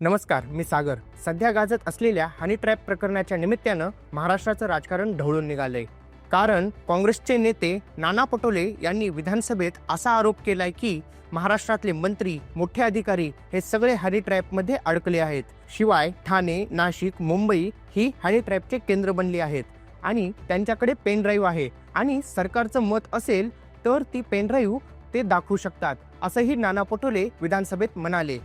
नमस्कार मी सागर. सध्या गाजत असलेल्या हनी ट्रॅप प्रकरणाच्या निमित्तानं महाराष्ट्राचं राजकारण ढवळून निघालंय. कारण काँग्रेसचे नेते नाना पटोले यांनी विधानसभेत असा आरोप केलाय की महाराष्ट्रातले मंत्री मोठे अधिकारी हे सगळे हनी ट्रॅपमध्ये अडकले आहेत. शिवाय ठाणे नाशिक मुंबई ही हनी ट्रॅपचे केंद्र बनली आहेत आणि त्यांच्याकडे पेन ड्राईव्ह आहे आणि सरकारचं मत असेल तर ती पेन ड्राईव्ह ते दाखवू शकतात असंही नाना पटोले विधानसभेत म्हणाले.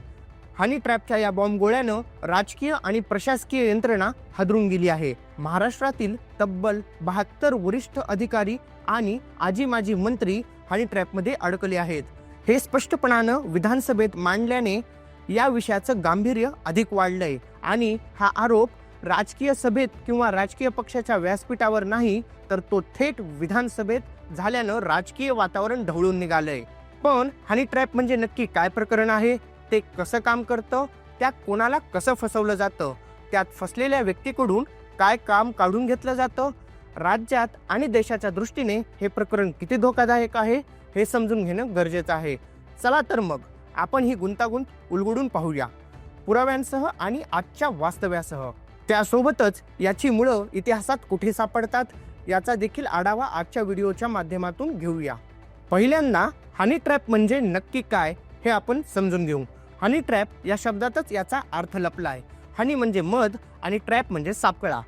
हनी ट्रॅपच्या या बॉम्ब गोळ्यानं राजकीय आणि प्रशासकीय यंत्रणा हादरून गेली आहे. महाराष्ट्रातील तब्बल बहात्तर वरिष्ठ अधिकारी आणि आजी माजी मंत्री हनी ट्रॅपमध्ये अडकले आहेत. हे स्पष्टपणानं विधानसभेत मांडल्याने या विषयाचं गांभीर्य अधिक वाढलंय आणि हा आरोप राजकीय सभेत किंवा राजकीय पक्षाच्या व्यासपीठावर नाही तर तो थेट विधानसभेत झाल्यानं राजकीय वातावरण ढवळून निघालंय. पण हनी ट्रॅप म्हणजे नक्की काय प्रकरण आहे? ते कसं काम करतं त्यात कोणाला कसं फसवलं जातं त्यात फसलेल्या व्यक्तीकडून काय काम काढून घेतलं जातं राज्यात आणि देशाच्या दृष्टीने हे प्रकरण किती धोकादायक आहे हे समजून घेणं गरजेचं आहे. चला तर मग आपण ही गुंतागुंत उलगडून पाहूया. पुराव्यांसह आणि आजच्या वास्तव्यासह. त्यासोबतच याची मुळं इतिहासात कुठे सापडतात याचा देखील आढावा आजच्या व्हिडिओच्या माध्यमातून घेऊया. पहिल्यांदा हनी ट्रॅप म्हणजे नक्की काय हे आपण समजून घेऊ. हनी ट्रॅप या शब्दातच याचा अर्थ लपला आहे हनी म्हणजे मध आणि ट्रॅप म्हणजे सापळा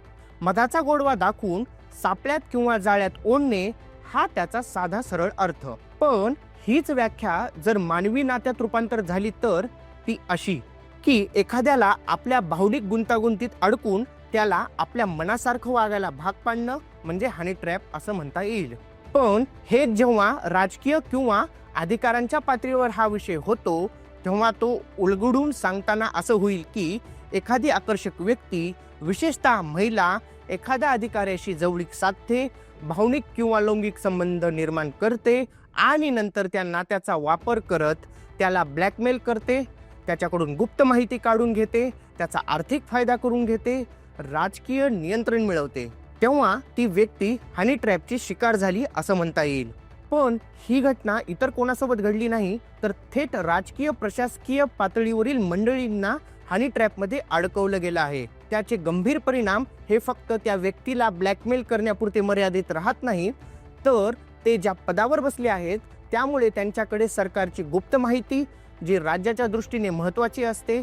मधाचा गोडवा दाखवून सापळ्यात किंवा जाळ्यात ओढणे हा त्याचा साधा सरळ अर्थ. पण हीच व्याख्या जर मानवी नात्यात रूपांतर झाली तर ती अशी की एखाद्याला आपल्या भावनिक गुंतागुंतीत अडकून त्याला आपल्या मनासारखं वागायला भाग पाडणं म्हणजे हनी ट्रॅप असं म्हणता येईल. पण हे जेव्हा राजकीय किंवा अधिकारांच्या पातळीवर हा विषय होतो तेव्हा तो उलगडून सांगताना असं होईल की एखादी आकर्षक व्यक्ती विशेषतः महिला एखाद्या अधिकाऱ्याशी जवळीक साधते भावनिक किंवा लौंगिक संबंध निर्माण करते आणि नंतर त्या नात्याचा वापर करत त्याला ब्लॅकमेल करते त्याच्याकडून गुप्त माहिती काढून घेते त्याचा आर्थिक फायदा करून घेते राजकीय नियंत्रण मिळवते. तेव्हा ती व्यक्ती हनी ट्रॅपची शिकार झाली असं म्हणता येईल. पण ही घटना इतर कोणासोबत घडली नाही तर थेट राजकीय प्रशासकीय पातळीवरील मंडळींना हनी ट्रॅपमध्ये अडकवलं गेलं आहे. त्याचे गंभीर परिणाम हे फक्त त्या व्यक्तीला ब्लॅकमेल करण्यापुरते मर्यादित राहत नाही तर ते ज्या पदावर बसले आहेत त्यामुळे त्यांच्याकडे सरकारची गुप्त माहिती जी राज्याच्या दृष्टीने महत्त्वाची असते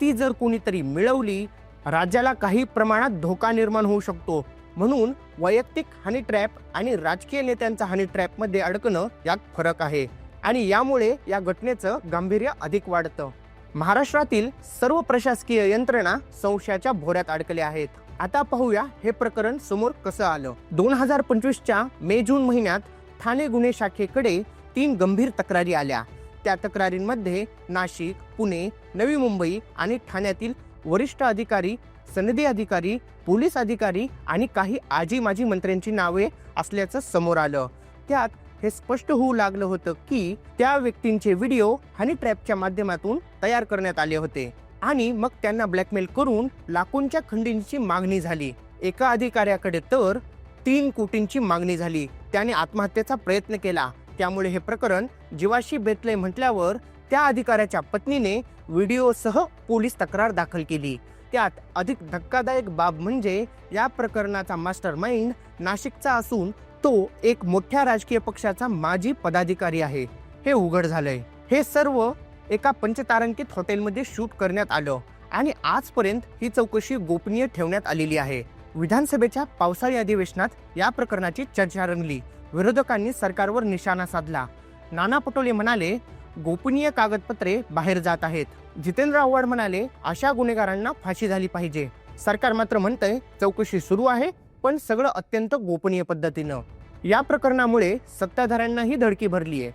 ती जर कुणीतरी मिळवली राज्याला काही प्रमाणात धोका निर्माण होऊ शकतो. म्हणून वैयक्तिक हनी ट्रॅप आणि राजकीय नेत्यांचा हनी ट्रॅपमध्ये अडकणं यात फरक आहे. आणि यामुळे या घटनेचं गांभीर्य अधिक वाढतं. महाराष्ट्रातील सर्व प्रशासकीय यंत्रणा संशयाच्या भोऱ्यात अडकल्या आहेत. आता पाहूया हे प्रकरण समोर कसं आलं. दोन हजार पंचवीसच्या मे जून महिन्यात ठाणे गुन्हे शाखेकडे तीन गंभीर तक्रारी आल्या. त्या तक्रारींमध्ये नाशिक पुणे नवी मुंबई आणि ठाण्यातील वरिष्ठ अधिकारी सनदी अधिकारी पोलीस अधिकारी आणि काही आजी माजी मंत्र्यांची नावे असल्याचं समोर आलं. त्यात हे स्पष्ट होऊ लागलं होतं की त्या व्यक्तींचे व्हिडिओ हनी ट्रॅपच्या माध्यमातून तयार करण्यात आले होते आणि मग त्यांना ब्लॅकमेल करून लाखोंच्या खंडींची मागणी झाली. एका अधिकाऱ्याकडे तर तीन कोटींची मागणी झाली. त्याने आत्महत्येचा प्रयत्न केला. त्यामुळे हे प्रकरण जीवाशी बेतले म्हटल्यावर त्या अधिकाऱ्याच्या पत्नीने व्हिडिओसह पोलीस तक्रार दाखल केली. त्यात अधिक धक्कादायक बाब म्हणजे या प्रकरणाचा मास्टर माइंड नाशिकचा असून तो एक मोठ्या राजकीय पक्षाचा माजी पदाधिकारी आहे. हे उघड झालंय. हे सर्व एका पंचतारांकित हॉटेलमध्ये शूट करण्यात आलं आणि आजपर्यंत ही चौकशी गोपनीय ठेवण्यात आलेली आहे. विधानसभेच्या पावसाळी अधिवेशनात या प्रकरणाची चर्चा रंगली. विरोधकांनी सरकारवर निशाणा साधला. नाना पटोले म्हणाले गोपनीय कागदपत्रे बाहेर जात आहेत. जितेंद्र आव्हाड म्हणाले अशा गुन्हेगारांना फाशी झाली पाहिजे. सरकार मात्र म्हणतंय चौकशी सुरू आहे पण सगळं अत्यंत गोपनीय पद्धतीनं. या प्रकरणामुळे सत्ताधाऱ्यांनाही धडकी भरली आहे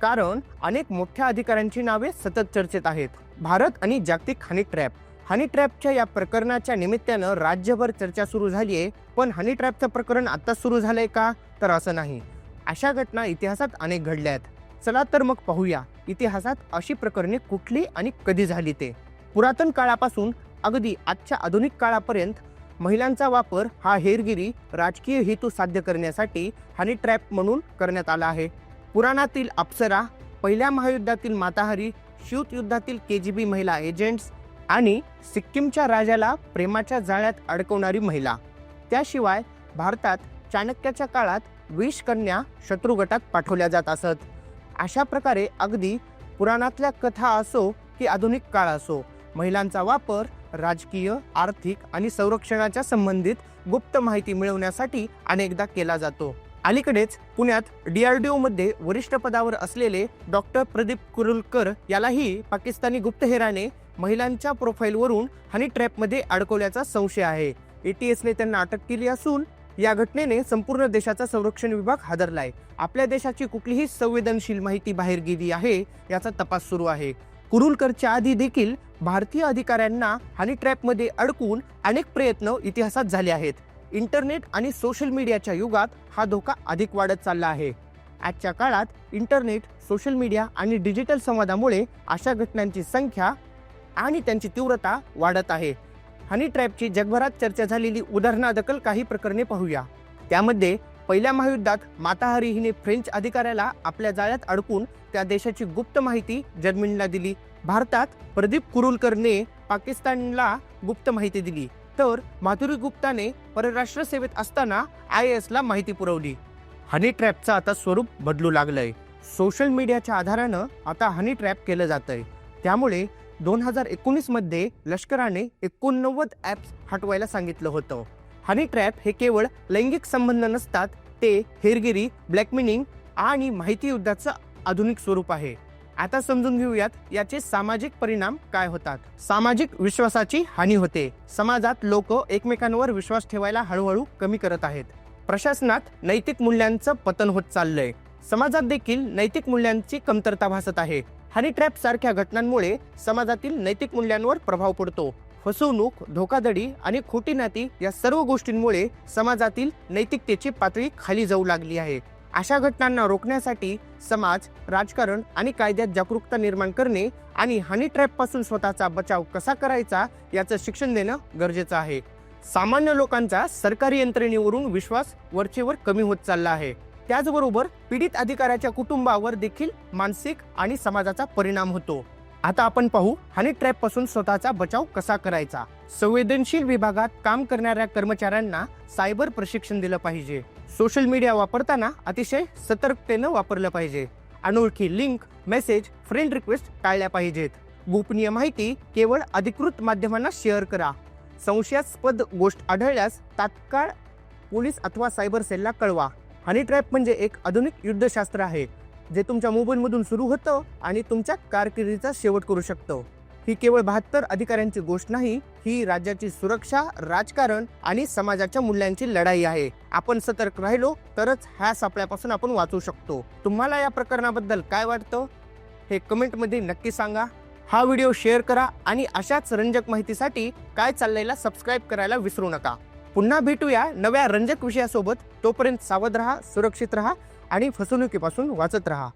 कारण अनेक मोठ्या अधिकाऱ्यांची नावे सतत चर्चेत आहेत. भारत आणि जागतिक हनी ट्रॅप हनी ट्रॅपच्या या प्रकरणाच्या निमित्तानं राज्यभर चर्चा सुरू झाली आहे पण हनी ट्रॅपचं प्रकरण आत्ताच सुरू झालंय का? तर असं नाही. अशा घटना इतिहासात अनेक घडल्या आहेत चला तर मग पाहूया. इतिहासात अशी प्रकरणे कुठली आणि कधी झाली ते? पुरातन काळापासून अगदी आजच्या आधुनिक काळापर्यंत महिलांचा वापर हा हेरगिरी राजकीय हेतू साध्य करण्यासाठी हनी ट्रॅप म्हणून करण्यात आला आहे. पुराणातील अप्सरा पहिल्या महायुद्धातील माताहारी शीत युद्धातील के जी बी महिला एजंट्स आणि सिक्कीमच्या राजाला प्रेमाच्या जाळ्यात अडकवणारी महिला. त्याशिवाय भारतात चाणक्याच्या काळात विष कन्या शत्रू गटात पाठवल्या जात असत. अशा प्रकारे अगदी पुराणातल्या कथा असो की आधुनिक काळ असो महिलांचा वापर राजकीय आर्थिक आणि संरक्षणाच्या संबंधित गुप्त माहिती मिळवण्यासाठी अनेकदा केला जातो. अलीकडेच पुण्यात डीआरडीओ मध्ये वरिष्ठ पदावर असलेले डॉक्टर प्रदीप कुरुलकर यालाही पाकिस्तानी गुप्तहेराने महिलांच्या प्रोफाईलवरून हनी ट्रॅपमध्ये अडकवल्याचा संशय आहे. एटीएसने त्यांना अटक केली असून या घटनेने संपूर्ण देशाचा संरक्षण विभाग हादरलाय. आपल्या देशाची कुठलीही संवेदनशील माहिती बाहेर गेली आहे याचा तपास सुरू आहे. कुरुलकरच्या आधी देखील भारतीय अधिकाऱ्यांना हनी ट्रॅपमध्ये अडकून अनेक प्रयत्न इतिहासात झाले आहेत. इंटरनेट आणि सोशल मीडियाच्या युगात हा धोका अधिक वाढत चालला आहे. आजच्या काळात इंटरनेट सोशल मीडिया आणि डिजिटल संवादामुळे अशा घटनांची संख्या आणि त्यांची तीव्रता वाढत आहे. हनी ट्रॅपची जगभरात चर्चा झालेली उदाहरणादखल काही प्रकरणे पाहूया. त्यामध्ये पहिल्या महायुद्धात माताहारी हिने फ्रेंच अधिकाऱ्याला आपल्या जाळ्यात अडकून त्या देशाची गुप्त माहिती जर्मनीला दिली. भारतात प्रदीप कुरुलकरने पाकिस्तानला गुप्त माहिती दिली. तर माधुरी गुप्ताने परराष्ट्र सेवेत असताना आय एसला माहिती पुरवली. हनी ट्रॅपचं आता स्वरूप बदलू लागलंय. सोशल मीडियाच्या आधारानं आता हनी ट्रॅप केलं जातंय. त्यामुळे दोन हजार एकोणीसमध्ये लष्कराने एकोणनव्वद ॲप्स हटवायला सांगितलं होतं. हनी ट्रॅप हे केवळ लैंगिक संबंध नसतात ते हेरगिरी ब्लॅकमेलिंग आणि माहिती युद्धाचं आधुनिक स्वरूप आहे. आता समजून घेऊयात याचे सामाजिक परिणाम काय होतात. सामाजिक विश्वासाची हानी होते. समाजात लोक एकमेकांवर विश्वास ठेवायला हळूहळू कमी करत आहेत. प्रशासनात नैतिक मूल्यांचं पतन होत चाललंय. समाजात देखील नैतिक मूल्यांची कमतरता भासत आहे. हनी ट्रॅप सारख्या घटनांमुळे समाजातील नैतिक मूल्यांवर प्रभाव पडतो. फसवणूक धोकाधडी आणि खोटी नाती या सर्व गोष्टींमुळे समाजातील नैतिकतेची पातळी खाली जाऊ लागली आहे. अशा घटनांना रोखण्यासाठी समाज राजकारण आणि कायद्यात जागरूकता निर्माण करणे आणि हनी ट्रॅपपासून स्वतःचा बचाव कसा करायचा याचं शिक्षण देणं गरजेचं आहे. सामान्य लोकांचा सरकारी यंत्रणेवरून विश्वास वरचेवर कमी होत चालला आहे. त्याचबरोबर पीडित अधिकाऱ्याच्या कुटुंबावर देखील मानसिक आणि समाजाचा परिणाम होतो. आता आपण पाहू हनी ट्रॅपपासून स्वतःचा बचाव कसा करायचा? संवेदनशील विभागात काम करणाऱ्या कर्मचाऱ्यांना सायबर प्रशिक्षण दिलं पाहिजे. सोशल मीडिया वापरताना अतिशय सतर्कतेनं वापरलं पाहिजे. अनोळखी लिंक मेसेज फ्रेंड रिक्वेस्ट टाळल्या पाहिजेत. गोपनीय माहिती केवळ अधिकृत माध्यमांना शेअर करा. संशयास्पद गोष्ट आढळल्यास तात्काळ पोलीस अथवा सायबर सेलला कळवा. हनी ट्रॅप म्हणजे एक आधुनिक युद्धशास्त्र आहे जे तुमच्या मोबाईलमधून सुरू होतं आणि तुमच्या कारकिर्दीचा शेवट करू शकतं. ही केवळ बहात्तर अधिकाऱ्यांची गोष्ट नाही ही राज्याची सुरक्षा राजकारण आणि समाजाच्या मूल्यांची लढाई आहे. आपण सतर्क राहिलो तरच ह्या सापळ्यापासून आपण वाचू शकतो. तुम्हाला या प्रकरणाबद्दल काय वाटतं? हे कमेंटमध्ये नक्की सांगा. हा व्हिडिओ शेअर करा आणि अशाच रंजक माहितीसाठी काय चाललेला सबस्क्राईब करायला विसरू नका. पुन्हा भेटूया नव्या रंजक विषयासोबत. तोपर्यंत सावध राहा सुरक्षित राहा आणि फसवणुकीपासून वाचत राहा.